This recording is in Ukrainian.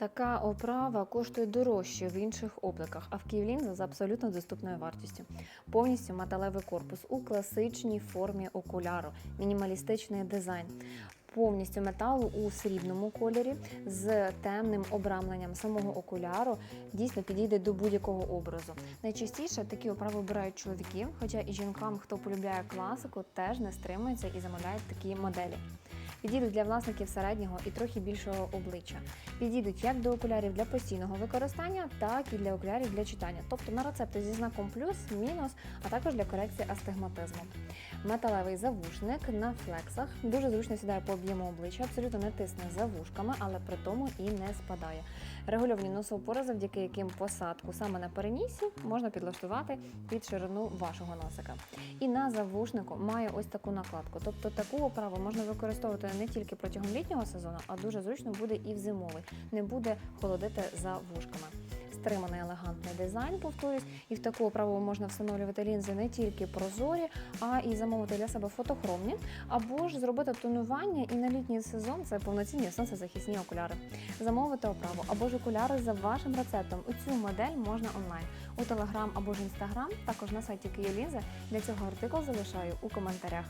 Така оправа коштує дорожче в інших обликах, а в Київлінза за абсолютно доступною вартістю. Повністю металевий корпус у класичній формі окуляру, мінімалістичний дизайн. Повністю металу у срібному кольорі з темним обрамленням самого окуляру дійсно підійде до будь-якого образу. Найчастіше такі оправи обирають чоловіки, хоча і жінкам, хто полюбляє класику, теж не стримуються і замовляють такі моделі. Підійдуть для власників середнього і трохи більшого обличчя. Підійдуть як до окулярів для постійного використання, так і для окулярів для читання, тобто на рецепти зі знаком плюс, мінус, а також для корекції астигматизму. Металевий завушник на флексах дуже зручно сідає по об'єму обличчя, абсолютно не тисне за вушками, але при тому і не спадає. Регульовані носоупори, завдяки яким посадку саме на перенісі можна підлаштувати під ширину вашого носика. І на завушнику має ось таку накладку. Тобто таку оправу можна використовувати не тільки протягом літнього сезону, а дуже зручно буде і в зимовий. Не буде холодити за вушками. Стриманий елегантний дизайн, повторюсь, і в таку оправу можна встановлювати лінзи не тільки прозорі, а і замовити для себе фотохромні, або ж зробити тонування і на літній сезон це повноцінні сонцезахисні окуляри. Замовити оправу або ж окуляри за вашим рецептом. У цю модель можна онлайн у Телеграм або ж Інстаграм, також на сайті Київлінзи. Для цього артикул залишаю у коментарях.